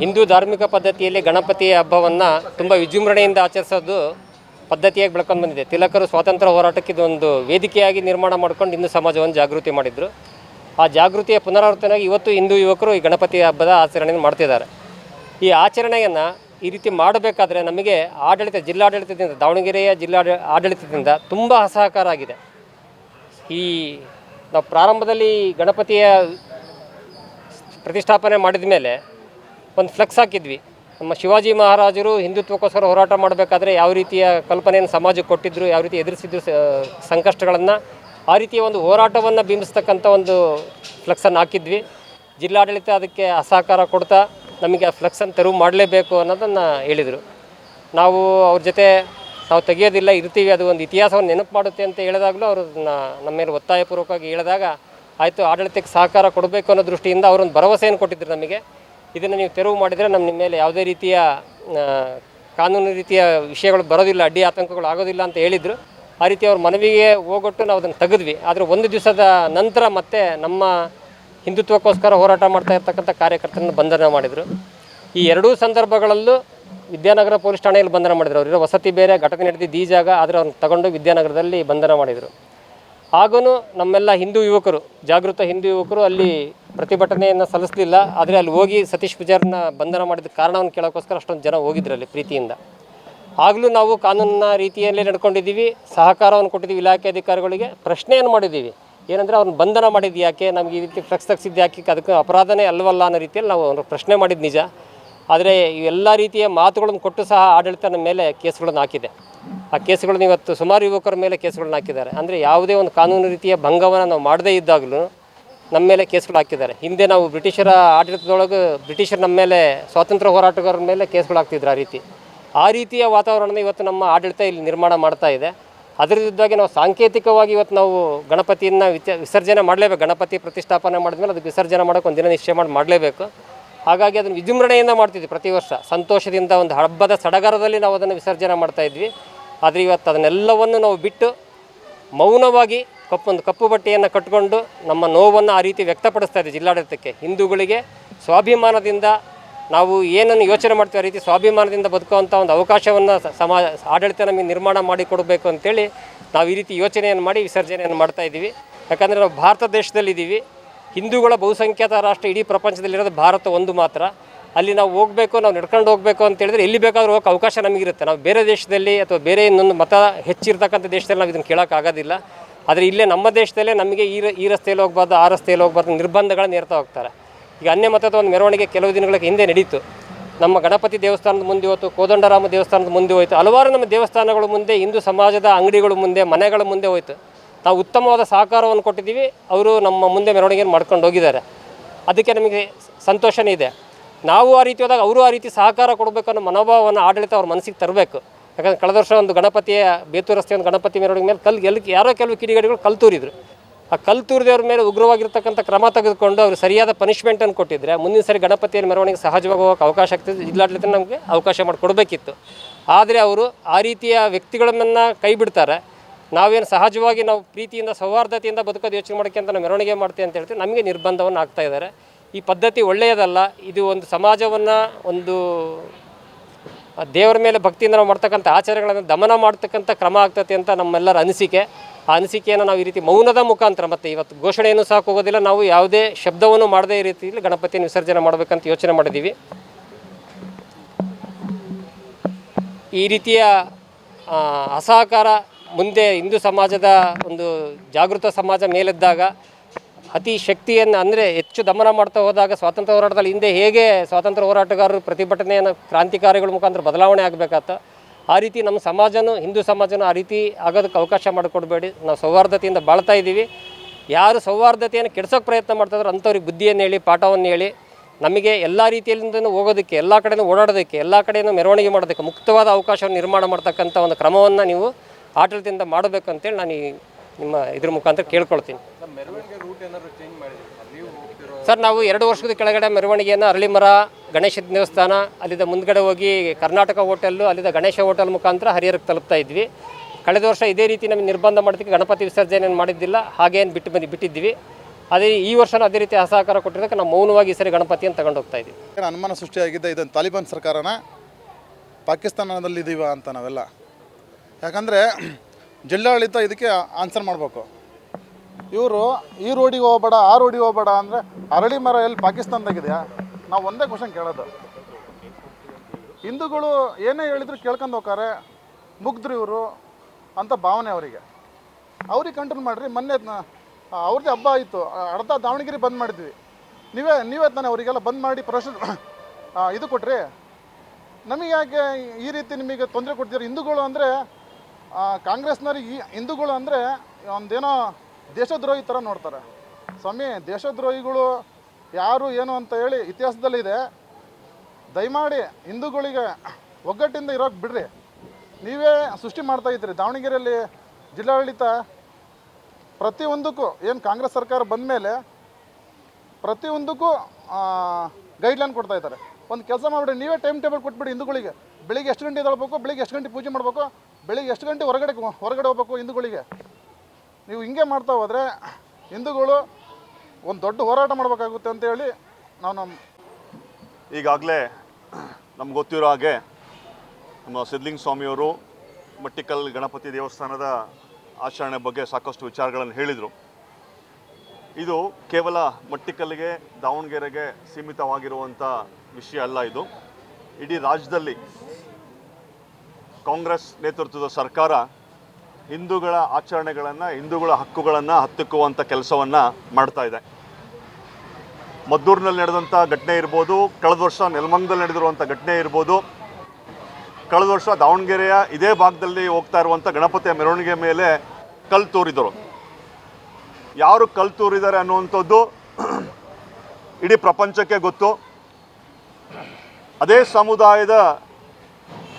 ಹಿಂದೂ ಧಾರ್ಮಿಕ ಪದ್ಧತಿಯಲ್ಲಿ ಗಣಪತಿ ಹಬ್ಬವನ್ನು ತುಂಬ ವಿಜೃಂಭಣೆಯಿಂದ ಆಚರಿಸೋದು ಪದ್ಧತಿಯಾಗಿ ಬೆಳ್ಕೊಂಡು ಬಂದಿದೆ. ತಿಲಕರು ಸ್ವಾತಂತ್ರ್ಯ ಹೋರಾಟಕ್ಕೆ ಇದೊಂದು ವೇದಿಕೆಯಾಗಿ ನಿರ್ಮಾಣ ಮಾಡ್ಕೊಂಡು ಹಿಂದೂ ಸಮಾಜವನ್ನು ಜಾಗೃತಿ ಮಾಡಿದರು. ಆ ಜಾಗೃತಿಯ ಪುನರಾವರ್ತನೆಯಾಗಿ ಇವತ್ತು ಹಿಂದೂ ಯುವಕರು ಈ ಗಣಪತಿ ಹಬ್ಬದ ಆಚರಣೆಯನ್ನು ಮಾಡ್ತಿದ್ದಾರೆ. ಈ ಆಚರಣೆಯನ್ನು ಈ ರೀತಿ ಮಾಡಬೇಕಾದ್ರೆ ನಮಗೆ ಆಡಳಿತ, ಜಿಲ್ಲಾಡಳಿತದಿಂದ, ದಾವಣಗೆರೆಯ ಜಿಲ್ಲಾ ಆಡಳಿತದಿಂದ ತುಂಬ ಅಸಹಕಾರ ಆಗಿದೆ. ಈ ನಾವು ಪ್ರಾರಂಭದಲ್ಲಿ ಗಣಪತಿಯ ಪ್ರತಿಷ್ಠಾಪನೆ ಮಾಡಿದ ಮೇಲೆ ಒಂದು ಫ್ಲೆಕ್ಸ್ ಹಾಕಿದ್ವಿ. ನಮ್ಮ ಶಿವಾಜಿ ಮಹಾರಾಜರು ಹಿಂದುತ್ವಕ್ಕೋಸ್ಕರ ಹೋರಾಟ ಮಾಡಬೇಕಾದ್ರೆ ಯಾವ ರೀತಿಯ ಕಲ್ಪನೆಯನ್ನು ಸಮಾಜಕ್ಕೆ ಕೊಟ್ಟಿದ್ದರು ಯಾವ ರೀತಿ ಎದುರಿಸಿದ್ರು ಸಂಕಷ್ಟಗಳನ್ನು, ಆ ರೀತಿಯ ಒಂದು ಹೋರಾಟವನ್ನು ಬಿಂಬಿಸ್ತಕ್ಕಂಥ ಒಂದು ಫ್ಲೆಕ್ಸನ್ನು ಹಾಕಿದ್ವಿ. ಜಿಲ್ಲಾಡಳಿತ ಅದಕ್ಕೆ ಅಸಹಕಾರ ಕೊಡ್ತಾ ನಮಗೆ ಆ ಫ್ಲೆಕ್ಸನ್ನು ತೆರವು ಮಾಡಲೇಬೇಕು ಅನ್ನೋದನ್ನು ಹೇಳಿದರು. ನಾವು ಅವ್ರ ಜೊತೆ ನಾವು ತೆಗೆಯೋದಿಲ್ಲ, ಇರ್ತೀವಿ, ಅದು ಒಂದು ಇತಿಹಾಸವನ್ನು ನೆನಪು ಮಾಡುತ್ತೆ ಅಂತ ಹೇಳಿದಾಗಲೂ ಅವರು ನಮ್ಮ ಮೇಲೆ ಒತ್ತಾಯಪೂರ್ವಕವಾಗಿ ಹೇಳಿದಾಗ ಆಯಿತು, ಆಡಳಿತಕ್ಕೆ ಸಹಕಾರ ಕೊಡಬೇಕು ಅನ್ನೋ ದೃಷ್ಟಿಯಿಂದ ಅವರೊಂದು ಭರವಸೆಯನ್ನು ಕೊಟ್ಟಿದ್ದರು ನಮಗೆ. ಇದನ್ನು ನೀವು ತೆರವು ಮಾಡಿದರೆ ನಮ್ಮ ನಿಮ್ಮ ಮೇಲೆ ಯಾವುದೇ ರೀತಿಯ ಕಾನೂನು ರೀತಿಯ ವಿಷಯಗಳು ಬರೋದಿಲ್ಲ, ಅಡ್ಡಿ ಆತಂಕಗಳು ಆಗೋದಿಲ್ಲ ಅಂತ ಹೇಳಿದರು. ಆ ರೀತಿ ಅವ್ರ ಮನವಿಗೆ ಹೋಗೊಟ್ಟು ನಾವು ಅದನ್ನು ತೆಗೆದ್ವಿ. ಆದರೆ ಒಂದು ದಿವಸದ ನಂತರ ಮತ್ತೆ ನಮ್ಮ ಹಿಂದುತ್ವಕ್ಕೋಸ್ಕರ ಹೋರಾಟ ಮಾಡ್ತಾ ಇರ್ತಕ್ಕಂಥ ಕಾರ್ಯಕರ್ತರನ್ನು ಬಂಧನ ಮಾಡಿದರು. ಈ ಎರಡೂ ಸಂದರ್ಭಗಳಲ್ಲೂ ವಿದ್ಯಾನಗರ ಪೊಲೀಸ್ ಠಾಣೆಯಲ್ಲಿ ಬಂಧನ ಮಾಡಿದ್ರು. ಅವರಿರೋ ವಸತಿ ಬೇರೆ, ಘಟನೆ ನಡೆದಿ ಈ ಜಾಗ, ಆದರೆ ಅವ್ರನ್ನ ತಗೊಂಡು ವಿದ್ಯಾನಗರದಲ್ಲಿ ಬಂಧನ ಮಾಡಿದರು. ಆಗೂ ನಮ್ಮೆಲ್ಲ ಹಿಂದೂ ಯುವಕರು, ಜಾಗೃತ ಹಿಂದೂ ಯುವಕರು ಅಲ್ಲಿ ಪ್ರತಿಭಟನೆಯನ್ನು ಸಲ್ಲಿಸಲಿಲ್ಲ, ಆದರೆ ಅಲ್ಲಿ ಹೋಗಿ ಸತೀಶ್ ಪೂಜಾರನ್ನ ಬಂಧನ ಮಾಡಿದ ಕಾರಣವನ್ನು ಕೇಳೋಕ್ಕೋಸ್ಕರ ಅಷ್ಟೊಂದು ಜನ ಹೋಗಿದ್ರು ಅಲ್ಲಿ ಪ್ರೀತಿಯಿಂದ. ಆಗಲೂ ನಾವು ಕಾನೂನಿನ ರೀತಿಯಲ್ಲೇ ನಡ್ಕೊಂಡಿದ್ದೀವಿ, ಸಹಕಾರವನ್ನು ಕೊಟ್ಟಿದ್ದೀವಿ ಇಲಾಖೆ ಅಧಿಕಾರಿಗಳಿಗೆ, ಪ್ರಶ್ನೆಯನ್ನು ಮಾಡಿದ್ದೀವಿ. ಏನಂದರೆ ಅವ್ರನ್ನ ಬಂಧನ ಮಾಡಿದ್ದು ಯಾಕೆ, ನಮಗೆ ಈ ರೀತಿ ಫ್ಲೆಕ್ಸ್ ತೆಗ್ಸಿದ್ದು ಯಾಕೆ ಅದಕ್ಕೆ ಅಪರಾಧನೇ ಅಲ್ವಲ್ಲ ಅನ್ನೋ ರೀತಿಯಲ್ಲಿ ನಾವು ಅವ್ರನ್ನ ಪ್ರಶ್ನೆ ಮಾಡಿದ್ದು ನಿಜ. ಆದರೆ ಇವೆಲ್ಲ ರೀತಿಯ ಮಾತುಗಳನ್ನು ಕೊಟ್ಟು ಸಹ ಆಡಳಿತ ಮೇಲೆ ಕೇಸ್ಗಳನ್ನು ಹಾಕಿದೆ. ಆ ಕೇಸುಗಳನ್ನ ಇವತ್ತು ಸುಮಾರು ಯುವಕರ ಮೇಲೆ ಕೇಸುಗಳನ್ನ ಹಾಕಿದ್ದಾರೆ. ಅಂದರೆ ಯಾವುದೇ ಒಂದು ಕಾನೂನು ರೀತಿಯ ಭಂಗವನ್ನು ನಾವು ಮಾಡದೇ ಇದ್ದಾಗಲೂ ನಮ್ಮ ಮೇಲೆ ಕೇಸ್ಗಳು ಹಾಕಿದ್ದಾರೆ. ಹಿಂದೆ ನಾವು ಬ್ರಿಟಿಷರ ಆಡಳಿತದೊಳಗೆ ಬ್ರಿಟಿಷರು ನಮ್ಮ ಮೇಲೆ ಸ್ವಾತಂತ್ರ್ಯ ಹೋರಾಟಗಾರರ ಮೇಲೆ ಕೇಸ್ಗಳು ಹಾಕ್ತಿದ್ರು ಆ ರೀತಿ. ಆ ರೀತಿಯ ವಾತಾವರಣ ಇವತ್ತು ನಮ್ಮ ಆಡಳಿತ ಇಲ್ಲಿ ನಿರ್ಮಾಣ ಮಾಡ್ತಾ ಇದೆ. ಅದರದ್ದಾಗಿ ನಾವು ಸಾಂಕೇತಿಕವಾಗಿ ಇವತ್ತು ನಾವು ಗಣಪತಿಯನ್ನು ವಿಚ ವಿಸರ್ಜನೆ ಮಾಡಲೇಬೇಕು. ಗಣಪತಿ ಪ್ರತಿಷ್ಠಾಪನೆ ಮಾಡಿದ್ಮೇಲೆ ಅದಕ್ಕೆ ವಿಸರ್ಜನೆ ಮಾಡೋಕೆ ಒಂದು ದಿನ ನಿಶ್ಚಯ ಮಾಡಿ ಮಾಡಲೇಬೇಕು. ಹಾಗಾಗಿ ಅದನ್ನು ವಿಜೃಂಭಣೆಯಿಂದ ಮಾಡ್ತಿದ್ವಿ ಪ್ರತಿ ವರ್ಷ. ಸಂತೋಷದಿಂದ ಒಂದು ಹಬ್ಬದ ಸಡಗರದಲ್ಲಿ ನಾವು ಅದನ್ನು ವಿಸರ್ಜನೆ ಮಾಡ್ತಾ ಇದ್ವಿ. ಆದರೆ ಇವತ್ತು ಅದನ್ನೆಲ್ಲವನ್ನು ನಾವು ಬಿಟ್ಟು ಮೌನವಾಗಿ ಕಪ್ಪೊಂದು ಕಪ್ಪು ಬಟ್ಟೆಯನ್ನು ಕಟ್ಟಿಕೊಂಡು ನಮ್ಮ ನೋವನ್ನು ಆ ರೀತಿ ವ್ಯಕ್ತಪಡಿಸ್ತಾ ಇದ್ದೀವಿ ಜಿಲ್ಲಾಡಳಿತಕ್ಕೆ. ಹಿಂದೂಗಳಿಗೆ ಸ್ವಾಭಿಮಾನದಿಂದ ನಾವು ಏನನ್ನು ಯೋಚನೆ ಮಾಡ್ತೀವಿ ಆ ರೀತಿ ಸ್ವಾಭಿಮಾನದಿಂದ ಬದುಕುವಂಥ ಒಂದು ಅವಕಾಶವನ್ನು ಸಮಾಜ ಆಡಳಿತ ನಮಗೆ ನಿರ್ಮಾಣ ಮಾಡಿ ಕೊಡಬೇಕು ಅಂತೇಳಿ ನಾವು ಈ ರೀತಿ ಯೋಚನೆಯನ್ನು ಮಾಡಿ ವಿಸರ್ಜನೆಯನ್ನು ಮಾಡ್ತಾ ಇದ್ದೀವಿ. ಯಾಕಂದರೆ ನಾವು ಭಾರತ ದೇಶದಲ್ಲಿದ್ದೀವಿ. ಹಿಂದೂಗಳ ಬಹುಸಂಖ್ಯಾತ ರಾಷ್ಟ್ರ ಇಡೀ ಪ್ರಪಂಚದಲ್ಲಿರೋದು ಭಾರತ ಒಂದು ಮಾತ್ರ. ಅಲ್ಲಿ ನಾವು ಹೋಗಬೇಕು, ನಾವು ನಡ್ಕೊಂಡು ಹೋಗಬೇಕು ಅಂತ ಹೇಳಿದ್ರೆ ಎಲ್ಲಿ ಬೇಕಾದ್ರೂ ಹೋಗಕ್ಕೆ ಅವಕಾಶ ನಮಗಿರುತ್ತೆ. ನಾವು ಬೇರೆ ದೇಶದಲ್ಲಿ ಅಥವಾ ಬೇರೆ ಇನ್ನೊಂದು ಮತ ಹೆಚ್ಚಿರ್ತಕ್ಕಂಥ ದೇಶದಲ್ಲಿ ನಾವು ಇದನ್ನು ಕೇಳೋಕ್ಕಾಗೋದಿಲ್ಲ. ಆದರೆ ಇಲ್ಲೇ ನಮ್ಮ ದೇಶದಲ್ಲೇ ನಮಗೆ ಈ ಈ ರಸ್ತೆಯಲ್ಲಿ ಹೋಗ್ಬಾರ್ದು, ಆ ರಸ್ತೆಯಲ್ಲಿ ಹೋಗ್ಬಾರ್ದು ನಿರ್ಬಂಧಗಳನ್ನು ಹೇರ್ತಾ ಹೋಗ್ತಾರೆ. ಈಗ ಅನ್ಯ ಮತದ ಒಂದು ಮೆರವಣಿಗೆ ಕೆಲವು ದಿನಗಳ ಹಿಂದೆ ನಡೀತು. ನಮ್ಮ ಗಣಪತಿ ದೇವಸ್ಥಾನದ ಮುಂದೆ ಹೋಯ್ತು, ಕೋದಂಡರಾಮ ದೇವಸ್ಥಾನದ ಮುಂದೆ ಹೋಯಿತು, ಹಲವಾರು ನಮ್ಮ ದೇವಸ್ಥಾನಗಳ ಮುಂದೆ, ಹಿಂದೂ ಸಮಾಜದ ಅಂಗಡಿಗಳ ಮುಂದೆ, ಮನೆಗಳ ಮುಂದೆ ಹೋಯಿತು. ನಾವು ಉತ್ತಮವಾದ ಸಹಕಾರವನ್ನು ಕೊಟ್ಟಿದ್ದೀವಿ, ಅವರು ನಮ್ಮ ಮುಂದೆ ಮೆರವಣಿಗೆಯನ್ನು ಮಾಡ್ಕೊಂಡು ಹೋಗಿದ್ದಾರೆ. ಅದಕ್ಕೆ ನಮಗೆ ಸಂತೋಷನೇ ಇದೆ. ನಾವು ಆ ರೀತಿ ಹೋದಾಗ ಅವರು ಆ ರೀತಿ ಸಹಕಾರ ಕೊಡಬೇಕು ಅನ್ನೋ ಮನೋಭಾವವನ್ನು ಆಡಳಿತ ಅವ್ರ ಮನಸ್ಸಿಗೆ ತರಬೇಕು. ಯಾಕಂದ್ರೆ ಕಳೆದ ವರ್ಷ ಒಂದು ಗಣಪತಿಯ ಬೇತು ರಸ್ತೆ ಒಂದು ಗಣಪತಿ ಮೆರವಣಿಗೆ ಮೇಲೆ ಕಲ್ ಎಲ್ಲಿ ಯಾರೋ ಕೆಲವು ಕಿಡಿಗೇಡಿಗಳು ಕಲ್ ತೂರಿದ್ರು. ಆ ಕಲ್ಲು ತೂರಿದವ್ರ ಮೇಲೆ ಉಗ್ರವಾಗಿರ್ತಕ್ಕಂಥ ಕ್ರಮ ತೆಗೆದುಕೊಂಡು ಅವರು ಸರಿಯಾದ ಪನಿಷ್ಮೆಂಟನ್ನು ಕೊಟ್ಟಿದ್ರೆ ಮುಂದಿನ ಸರಿ ಗಣಪತಿಯ ಮೆರವಣಿಗೆ ಸಹಜವಾಗಿ ಹೋಗೋಕೆ ಅವಕಾಶ ಆಗ್ತಿತ್ತು. ಜಿಲ್ಲಾಡಳಿತ ನಮಗೆ ಅವಕಾಶ ಮಾಡಿಕೊಡ್ಬೇಕಿತ್ತು. ಆದರೆ ಅವರು ಆ ರೀತಿಯ ವ್ಯಕ್ತಿಗಳನ್ನು ಕೈ ಬಿಡ್ತಾರೆ. ನಾವೇನು ಸಹಜವಾಗಿ ನಾವು ಪ್ರೀತಿಯಿಂದ, ಸೌಹಾರ್ದತೆಯಿಂದ ಬದುಕೋದು ಯೋಚನೆ ಮಾಡೋಕ್ಕೆ ಅಂತ ನಾವು ಮೆರವಣಿಗೆ ಮಾಡ್ತೀವಿ ಅಂತ ಹೇಳ್ತೀವಿ. ನಮಗೆ ನಿರ್ಬಂಧವನ್ನು ಆಗ್ತಾ ಇದ್ದಾರೆ. ಈ ಪದ್ಧತಿ ಒಳ್ಳೆಯದಲ್ಲ. ಇದು ಒಂದು ಸಮಾಜವನ್ನು ಒಂದು ದೇವರ ಮೇಲೆ ಭಕ್ತಿಯಿಂದ ನಾವು ಮಾಡ್ತಕ್ಕಂಥ ಆಚಾರಗಳನ್ನು ದಮನ ಮಾಡ್ತಕ್ಕಂಥ ಕ್ರಮ ಆಗ್ತದೆ ಅಂತ ನಮ್ಮೆಲ್ಲರ ಅನಿಸಿಕೆ. ಆ ಅನಿಸಿಕೆಯನ್ನು ನಾವು ಈ ರೀತಿ ಮೌನದ ಮುಖಾಂತರ ಮತ್ತು ಇವತ್ತು ಘೋಷಣೆಯನ್ನು ಸಾಕು ಹೋಗೋದಿಲ್ಲ ನಾವು ಯಾವುದೇ ಶಬ್ದವನ್ನು ಮಾಡದೇ ಈ ರೀತಿಯಲ್ಲಿ ಗಣಪತಿಯನ್ನು ವಿಸರ್ಜನೆ ಮಾಡಬೇಕಂತ ಯೋಚನೆ ಮಾಡಿದ್ದೀವಿ. ಈ ರೀತಿಯ ಅಸಹಕಾರ ಮುಂದೆ ಹಿಂದೂ ಸಮಾಜದ ಒಂದು ಜಾಗೃತ ಸಮಾಜ ಮೇಲೆದ್ದಾಗ ಅತಿ ಶಕ್ತಿಯನ್ನು ಅಂದರೆ ಹೆಚ್ಚು ದಮನ ಮಾಡ್ತಾ ಹೋದಾಗ ಸ್ವಾತಂತ್ರ್ಯ ಹೋರಾಟದಲ್ಲಿ ಹಿಂದೆ ಹೇಗೆ ಸ್ವಾತಂತ್ರ್ಯ ಹೋರಾಟಗಾರರು ಪ್ರತಿಭಟನೆಯನ್ನು ಕ್ರಾಂತಿಕಾರಿಗಳ ಮುಖಾಂತರ ಬದಲಾವಣೆ ಆಗಬೇಕಾತ, ಆ ರೀತಿ ನಮ್ಮ ಸಮಾಜನೂ, ಹಿಂದೂ ಸಮಾಜನೂ ಆ ರೀತಿ ಆಗೋದಕ್ಕೆ ಅವಕಾಶ ಮಾಡಿಕೊಡ್ಬೇಡಿ. ನಾವು ಸೌಹಾರ್ದತೆಯಿಂದ ಬಾಳ್ತಾ ಇದ್ದೀವಿ. ಯಾರು ಸೌಹಾರ್ದತೆಯನ್ನು ಕೆಡ್ಸೋಕ್ಕೆ ಪ್ರಯತ್ನ ಮಾಡ್ತಾಯಿದ್ರು ಅಂಥವ್ರಿಗೆ ಬುದ್ಧಿಯನ್ನು ಹೇಳಿ, ಪಾಠವನ್ನು ಹೇಳಿ, ನಮಗೆ ಎಲ್ಲ ರೀತಿಯಲ್ಲಿಂದನೂ ಹೋಗೋದಕ್ಕೆ, ಎಲ್ಲ ಕಡೆಯೂ ಓಡಾಡೋದಕ್ಕೆ, ಎಲ್ಲ ಕಡೆಯೂ ಮೆರವಣಿಗೆ ಮಾಡೋದಕ್ಕೆ ಮುಕ್ತವಾದ ಅವಕಾಶವನ್ನು ನಿರ್ಮಾಣ ಮಾಡ್ತಕ್ಕಂಥ ಒಂದು ಕ್ರಮವನ್ನು ನೀವು ಆಡಳಿತದಿಂದ ಮಾಡಬೇಕಂತೇಳಿ ನಾನು ಈ ನಿಮ್ಮ ಇದ್ರ ಮುಖಾಂತರ ಕೇಳ್ಕೊಳ್ತೀನಿ. ಸರ್ ನಾವು ಎರಡು ವರ್ಷದ ಕೆಳಗಡೆ ಮೆರವಣಿಗೆಯನ್ನು ಅರಳಿಮರ ಗಣೇಶ ದೇವಸ್ಥಾನ ಅಲ್ಲಿದ್ದ ಮುಂದ್ಗಡೆ ಹೋಗಿ ಕರ್ನಾಟಕ ಹೋಟೆಲ್ಲು ಅಲ್ಲಿಂದ ಗಣೇಶ ಹೋಟೆಲ್ ಮುಖಾಂತರ ಹರಿಹರಕ್ಕೆ ತಲುಪ್ತಾ ಇದ್ವಿ. ಕಳೆದ ವರ್ಷ ಇದೇ ರೀತಿ ನಮಗೆ ನಿರ್ಬಂಧ ಮಾಡೋದಕ್ಕೆ ಗಣಪತಿ ವಿಸರ್ಜನೆಯನ್ನು ಮಾಡಿದ್ದಿಲ್ಲ ಹಾಗೇನು ಬಿಟ್ಟು ಬಂದು ಬಿಟ್ಟಿದ್ವಿ ಅದೇ ಈ ವರ್ಷನೂ ಅದೇ ರೀತಿ ಅಸಹಕಾರ ಕೊಟ್ಟಿದ್ದಕ್ಕೆ ನಾವು ಮೌನವಾಗಿ ಈ ಸರಿ ಗಣಪತಿಯನ್ನು ತಗೊಂಡು ಹೋಗ್ತಾ ಇದ್ದೀವಿ. ಏನು ಅನುಮಾನ ಸೃಷ್ಟಿಯಾಗಿದ್ದ ಇದನ್ನು ತಾಲಿಬಾನ್ ಸರ್ಕಾರನ? ಪಾಕಿಸ್ತಾನದಲ್ಲಿದ್ದೀವ ಅಂತ ನಾವೆಲ್ಲ. ಯಾಕಂದರೆ ಜಿಲ್ಲಾಡಳಿತ ಇದಕ್ಕೆ ಆನ್ಸರ್ ಮಾಡಬೇಕು. ಇವರು ಈ ರೋಡಿಗೆ ಹೋಗ್ಬೇಡ, ಆ ರೋಡಿಗೆ ಹೋಗ್ಬೇಡ ಅಂದರೆ ಅರಳಿ ಮರ ಎಲ್ಲಿ ಪಾಕಿಸ್ತಾನದಾಗಿದೆಯಾ? ನಾವು ಒಂದೇ ಕ್ವಶನ್ ಕೇಳೋದು. ಹಿಂದೂಗಳು ಏನೇ ಹೇಳಿದ್ರು ಕೇಳ್ಕೊಂಡು ಹೋಗ್ತಾರೆ, ಮುಗ್ದ್ರು ಇವರು ಅಂತ ಭಾವನೆ ಅವರಿಗೆ. ಅವ್ರಿಗೆ ಕಂಟ್ರೋಲ್ ಮಾಡಿರಿ, ಮೊನ್ನೆ ಅವ್ರದ್ದು ಹಬ್ಬ ಆಯಿತು, ಅರ್ಧ ದಾವಣಗೆರೆ ಬಂದ್ ಮಾಡಿದ್ವಿ. ನೀವೇ ನೀವೇ ತಾನೇ ಅವರಿಗೆಲ್ಲ ಬಂದ್ ಮಾಡಿ ಪ್ರೊಸೆಸ್ ಇದು ಕೊಟ್ರಿ. ನಮಗೆ ಯಾಕೆ ಈ ರೀತಿ ನಿಮಗೆ ತೊಂದರೆ ಕೊಡ್ತೀರಿ? ಹಿಂದೂಗಳು ಅಂದರೆ ಕಾಂಗ್ರೆಸ್ನವ್ರಿಗೆ ಈ ಹಿಂದೂಗಳು ಅಂದರೆ ಒಂದೇನೋ ದೇಶದ್ರೋಹಿ ಥರ ನೋಡ್ತಾರೆ. ಸ್ವಾಮಿ, ದೇಶದ್ರೋಹಿಗಳು ಯಾರು ಏನು ಅಂತ ಹೇಳಿ ಇತಿಹಾಸದಲ್ಲಿದೆ. ದಯಮಾಡಿ ಹಿಂದೂಗಳಿಗೆ ಒಗ್ಗಟ್ಟಿಂದ ಇರೋಕೆ ಬಿಡ್ರಿ. ನೀವೇ ಸೃಷ್ಟಿ ಮಾಡ್ತಾ ಇದ್ದೀರಿ. ದಾವಣಗೆರೆಯಲ್ಲಿ ಜಿಲ್ಲಾಡಳಿತ ಪ್ರತಿಯೊಂದಕ್ಕೂ, ಏನು ಕಾಂಗ್ರೆಸ್ ಸರ್ಕಾರ ಬಂದ ಮೇಲೆ ಪ್ರತಿಯೊಂದಕ್ಕೂ ಗೈಡ್ಲೈನ್ ಕೊಡ್ತಾ ಇದ್ದಾರೆ. ಒಂದು ಕೆಲಸ ಮಾಡಿಬಿಡಿ. ನೀವೇ ಟೈಮ್ ಟೇಬಲ್ ಕೊಟ್ಬಿಡಿ ಹಿಂದೂಗಳಿಗೆ. ಬೆಳಿಗ್ಗೆ ಎಷ್ಟು ಗಂಟೆ ಎದ್ದೇಳ್ಬೇಕು? ಬೆಳಿಗ್ಗೆ ಎಷ್ಟು ಗಂಟೆ ಪೂಜೆ ಮಾಡಬೇಕು? ಬೆಳಿಗ್ಗೆ ಎಷ್ಟು ಗಂಟೆ ಹೊರಗಡೆ ಹೊರಗಡೆ ಹೋಗ್ಬೇಕು ಹಿಂದೂಗಳಿಗೆ? ನೀವು ಹಿಂಗೆ ಮಾಡ್ತಾ ಹೋದರೆ ಹಿಂದೂಗಳು ಒಂದು ದೊಡ್ಡ ಹೋರಾಟ ಮಾಡಬೇಕಾಗುತ್ತೆ ಅಂತ ಹೇಳಿ ನಾವು ನಮ್ಮ ಈಗಾಗಲೇ ನಮ್ಗೆ ಗೊತ್ತಿರೋ ಹಾಗೆ ನಮ್ಮ ಸಿದ್ಲಿಂಗ ಸ್ವಾಮಿಯವರು ಮಟ್ಟಿಕಲ್ ಗಣಪತಿ ದೇವಸ್ಥಾನದ ಆಚರಣೆ ಬಗ್ಗೆ ಸಾಕಷ್ಟು ವಿಚಾರಗಳನ್ನು ಹೇಳಿದರು. ಇದು ಕೇವಲ ಮಟ್ಟಿಕಲ್ಲಿಗೆ, ದಾವಣಗೆರೆಗೆ ಸೀಮಿತವಾಗಿರುವಂಥ ವಿಷಯ ಅಲ್ಲ ಇದು. ಇಡೀ ರಾಜ್ಯದಲ್ಲಿ ಕಾಂಗ್ರೆಸ್ ನೇತೃತ್ವದ ಸರ್ಕಾರ ಹಿಂದೂಗಳ ಆಚರಣೆಗಳನ್ನು, ಹಿಂದೂಗಳ ಹಕ್ಕುಗಳನ್ನು ಹತ್ತಿಕ್ಕುವಂಥ ಕೆಲಸವನ್ನು ಮಾಡ್ತಾ ಇದೆ. ಮದ್ದೂರಿನಲ್ಲಿ ನಡೆದಂಥ ಘಟನೆ ಇರ್ಬೋದು, ಕಳೆದ ವರ್ಷ ನೆಲಮಂಗದಲ್ಲಿ ನಡೆದಿರುವಂಥ ಘಟನೆ ಇರ್ಬೋದು, ಕಳೆದ ವರ್ಷ ದಾವಣಗೆರೆಯ ಇದೇ ಭಾಗದಲ್ಲಿ ಹೋಗ್ತಾ ಇರುವಂಥ ಗಣಪತಿಯ ಮೆರವಣಿಗೆ ಮೇಲೆ ಕಲ್ಲು ತೂರಿದರು. ಯಾರು ಕಲ್ಲು ತೂರಿದ್ದಾರೆ ಅನ್ನುವಂಥದ್ದು ಇಡೀ ಪ್ರಪಂಚಕ್ಕೆ ಗೊತ್ತು. ಅದೇ ಸಮುದಾಯದ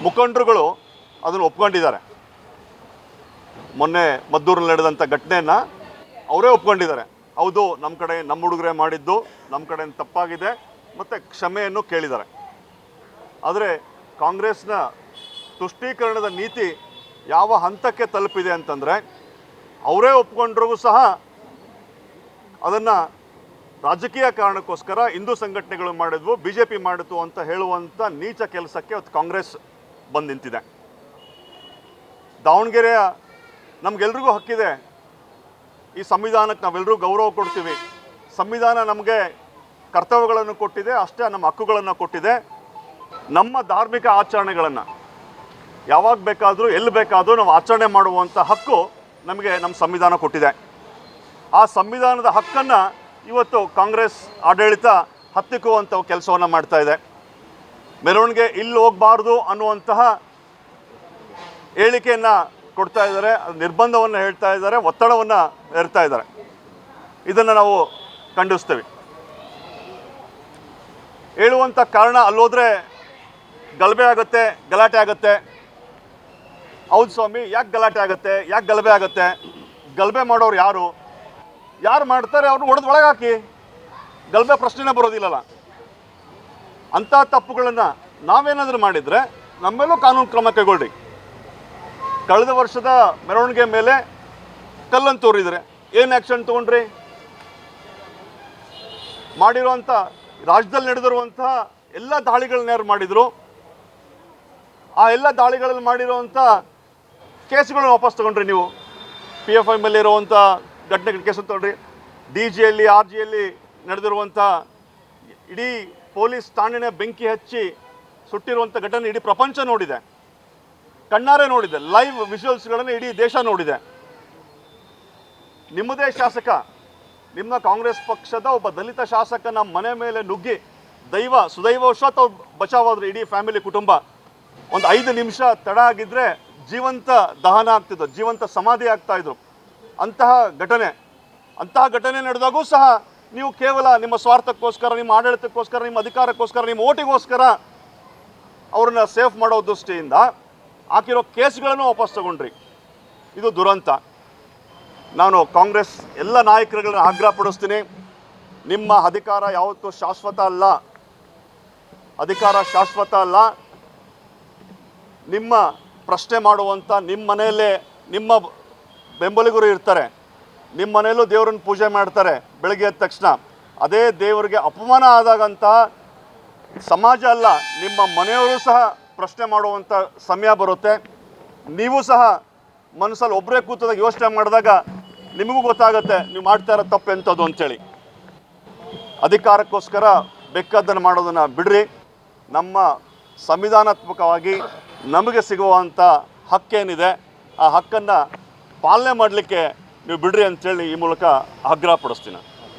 ಮುಖಂಡರುಗಳು ಅದನ್ನು ಒಪ್ಕೊಂಡಿದ್ದಾರೆ. ಮೊನ್ನೆ ಮದ್ದೂರಲ್ಲಿ ನಡೆದಂಥ ಘಟನೆಯನ್ನ ಅವರೇ ಒಪ್ಕೊಂಡಿದ್ದಾರೆ. ಹೌದು ನಮ್ಮ ಕಡೆ ನಮ್ಮ ಹುಡುಗರೇ ಮಾಡಿದ್ದು ನಮ್ಮ ಕಡೆ ತಪ್ಪಾಗಿದೆ ಮತ್ತು ಕ್ಷಮೆಯನ್ನು ಕೇಳಿದ್ದಾರೆ. ಆದರೆ ಕಾಂಗ್ರೆಸ್ನ ತುಷ್ಟೀಕರಣದ ನೀತಿ ಯಾವ ಹಂತಕ್ಕೆ ತಲುಪಿದೆ ಅಂತಂದರೆ, ಅವರೇ ಒಪ್ಕೊಂಡ್ರಿಗೂ ಸಹ ಅದನ್ನು ರಾಜಕೀಯ ಕಾರಣಕ್ಕೋಸ್ಕರ ಹಿಂದೂ ಸಂಘಟನೆಗಳು ಮಾಡಿದ್ವು ಬಿ ಜೆ ಪಿ ಮಾಡಿತು ಅಂತ ಹೇಳುವಂಥ ನೀಚ ಕೆಲಸಕ್ಕೆ ಕಾಂಗ್ರೆಸ್ ಬಂದು ನಿಂತಿದೆ. ದಾವಣಗೆರೆಯ ನಮಗೆಲ್ರಿಗೂ ಹಕ್ಕಿದೆ. ಈ ಸಂವಿಧಾನಕ್ಕೆ ನಾವೆಲ್ಲರೂ ಗೌರವ ಕೊಡ್ತೀವಿ. ಸಂವಿಧಾನ ನಮಗೆ ಕರ್ತವ್ಯಗಳನ್ನು ಕೊಟ್ಟಿದೆ, ಅಷ್ಟೇ ನಮ್ಮ ಹಕ್ಕುಗಳನ್ನು ಕೊಟ್ಟಿದೆ. ನಮ್ಮ ಧಾರ್ಮಿಕ ಆಚರಣೆಗಳನ್ನು ಯಾವಾಗ ಬೇಕಾದರೂ, ಎಲ್ಲಿ ಬೇಕಾದರೂ ನಾವು ಆಚರಣೆ ಮಾಡುವಂಥ ಹಕ್ಕು ನಮಗೆ ನಮ್ಮ ಸಂವಿಧಾನ ಕೊಟ್ಟಿದೆ. ಆ ಸಂವಿಧಾನದ ಹಕ್ಕನ್ನು ಇವತ್ತು ಕಾಂಗ್ರೆಸ್ ಆಡಳಿತ ಹತ್ತಿಕ್ಕುವಂಥ ಕೆಲಸವನ್ನು ಮಾಡ್ತಾ ಇದೆ. ಮೆರವಣಿಗೆ ಇಲ್ಲಿ ಹೋಗಬಾರ್ದು ಅನ್ನುವಂತಹ ಹೇಳಿಕೆಯನ್ನು ಕೊಡ್ತಾ ಇದ್ದಾರೆ ನಿರ್ಬಂಧವನ್ನು ಹೇಳ್ತಾ ಇದ್ದಾರೆ, ಒತ್ತಡವನ್ನು ಹೇರ್ತಾ ಇದ್ದಾರೆ. ಇದನ್ನು ನಾವು ಖಂಡಿಸ್ತೇವೆ. ಹೇಳುವಂಥ ಕಾರಣ ಅಲ್ಲೋದ್ರೆ ಗಲಭೆ ಆಗುತ್ತೆ, ಗಲಾಟೆ ಆಗುತ್ತೆ. ಹೌದು ಸ್ವಾಮಿ, ಯಾಕೆ ಗಲಾಟೆ ಆಗುತ್ತೆ, ಯಾಕೆ ಗಲಭೆ ಆಗುತ್ತೆ? ಗಲಭೆ ಮಾಡೋರು ಯಾರು? ಯಾರು ಮಾಡ್ತಾರೆ ಅವ್ರನ್ನ ಹೊಡೆದು ಹಾಕಿ ಗಲಭೆ ಪ್ರಶ್ನೆನೇ ಬರೋದಿಲ್ಲಲ್ಲ. ಅಂಥ ತಪ್ಪುಗಳನ್ನು ನಾವೇನಾದರೂ ಮಾಡಿದರೆ ನಮ್ಮೇಲೂ ಕಾನೂನು ಕ್ರಮ ಕೈಗೊಳ್ಳಿ ಕಳೆದ ವರ್ಷದ ಮೆರವಣಿಗೆ ಮೇಲೆ ಕಲ್ಲನ್ನು ತೋರಿದರೆ ಏನು ಆ್ಯಕ್ಷನ್ ತೊಗೊಂಡ್ರಿ? ಮಾಡಿರುವಂಥ ರಾಜ್ಯದಲ್ಲಿ ನಡೆದಿರುವಂಥ ಎಲ್ಲ ದಾಳಿಗಳನ್ನ ಯಾರು ಮಾಡಿದರು? ಆ ಎಲ್ಲ ದಾಳಿಗಳಲ್ಲಿ ಮಾಡಿರುವಂಥ ಕೇಸುಗಳನ್ನ ವಾಪಸ್ ತಗೊಂಡ್ರಿ ನೀವು. ಪಿ ಎಫ್ ಐ ಮೇಲೆ ಇರುವಂಥ ಘಟನೆಗಳ ಕೇಸ್ ತೊಗೊಂಡ್ರಿ. ಡಿ ಜಿಯಲ್ಲಿ ಆರ್ ಜಿಯಲ್ಲಿ ನಡೆದಿರುವಂಥ ಇಡೀ ಪೊಲೀಸ್ ಠಾಣೆನ ಬೆಂಕಿ ಹಚ್ಚಿ ಸುಟ್ಟಿರುವಂಥ ಘಟನೆ ಇಡೀ ಪ್ರಪಂಚ ನೋಡಿದೆ. ಕಣ್ಣಾರೆ ನೋಡಿದೆ ಲೈವ್ ವಿಜುವಲ್ಸ್ಗಳನ್ನು ಇಡೀ ದೇಶ ನೋಡಿದೆ. ನಿಮ್ಮದೇ ಶಾಸಕ ನಿಮ್ಮ ಕಾಂಗ್ರೆಸ್ ಪಕ್ಷದ ಒಬ್ಬ ದಲಿತ ಶಾಸಕನ ಮನೆ ಮೇಲೆ ನುಗ್ಗಿ ದೈವ ಸುದೈವವಶಾತ್ ಅವ್ರು ಬಚಾವಾದ್ರು ಇಡೀ ಫ್ಯಾಮಿಲಿ ಕುಟುಂಬ. ಒಂದು ಐದು ನಿಮಿಷ ತಡ ಆಗಿದ್ರೆ ಜೀವಂತ ದಹನ ಆಗ್ತಿದ್ರು ಜೀವಂತ ಸಮಾಧಿ ಆಗ್ತಾ ಇದ್ರು. ಅಂತಹ ಘಟನೆ ಅಂತಹ ಘಟನೆ ನಡೆದಾಗೂ ಸಹ ನೀವು ಕೇವಲ ನಿಮ್ಮ ಸ್ವಾರ್ಥಕ್ಕೋಸ್ಕರ, ನಿಮ್ಮ ಆಡಳಿತಕ್ಕೋಸ್ಕರ, ನಿಮ್ಮ ಅಧಿಕಾರಕ್ಕೋಸ್ಕರ, ನಿಮ್ಮ ಓಟಿಗೋಸ್ಕರ ಅವ್ರನ್ನ ಸೇಫ್ ಮಾಡೋ ದೃಷ್ಟಿಯಿಂದ ಹಾಕಿರೋ ಕೇಸ್ಗಳನ್ನು ವಾಪಸ್ ತಗೊಂಡ್ರಿ. ಇದು ದುರಂತ. ನಾನು ಕಾಂಗ್ರೆಸ್ ಎಲ್ಲ ನಾಯಕರುಗಳನ್ನ ಆಗ್ರಹ ಪಡಿಸ್ತೀನಿ ನಿಮ್ಮ ಅಧಿಕಾರ ಯಾವತ್ತೂ ಶಾಶ್ವತ ಅಲ್ಲ. ಅಧಿಕಾರ ಶಾಶ್ವತ ಅಲ್ಲ. ನಿಮ್ಮ ಪ್ರಶ್ನೆ ಮಾಡುವಂಥ ನಿಮ್ಮ ಮನೆಯಲ್ಲೇ ನಿಮ್ಮ ಬೆಂಬಲಿಗರು ಇರ್ತಾರೆ. ನಿಮ್ಮ ಮನೆಯಲ್ಲೂ ದೇವರನ್ನು ಪೂಜೆ ಮಾಡ್ತಾರೆ ಬೆಳಗ್ಗೆ ಎದ್ದ ತಕ್ಷಣ. ಅದೇ ದೇವರಿಗೆ ಅಪಮಾನ ಆದಾಗಂಥ ಸಮಾಜ ಅಲ್ಲ, ನಿಮ್ಮ ಮನೆಯವರು ಸಹ ಪ್ರಶ್ನೆ ಮಾಡುವಂಥ ಸಮಯ ಬರುತ್ತೆ. ನೀವು ಸಹ ಮನಸ್ಸಲ್ಲಿ ಒಬ್ಬರೇ ಕೂತದಾಗ ಯೋಚನೆ ಮಾಡಿದಾಗ ನಿಮಗೂ ಗೊತ್ತಾಗುತ್ತೆ ನೀವು ಮಾಡ್ತಾ ಇರೋ ತಪ್ಪು ಎಂಥದ್ದು ಅಂತೇಳಿ. ಅಧಿಕಾರಕ್ಕೋಸ್ಕರ ಬೆಕ್ಕದ್ದನ್ನು ಮಾಡೋದನ್ನು ಬಿಡ್ರಿ. ನಮ್ಮ ಸಂವಿಧಾನಾತ್ಮಕವಾಗಿ ನಮಗೆ ಸಿಗುವಂಥ ಹಕ್ಕೇನಿದೆ, ಆ ಹಕ್ಕನ್ನು ಪಾಲನೆ ಮಾಡಲಿಕ್ಕೆ ನೀವು ಬಿಡ್ರಿ ಅಂಥೇಳಿ ಈ ಮೂಲಕ ಆಗ್ರಹ ಪಡಿಸ್ತೀನಿ.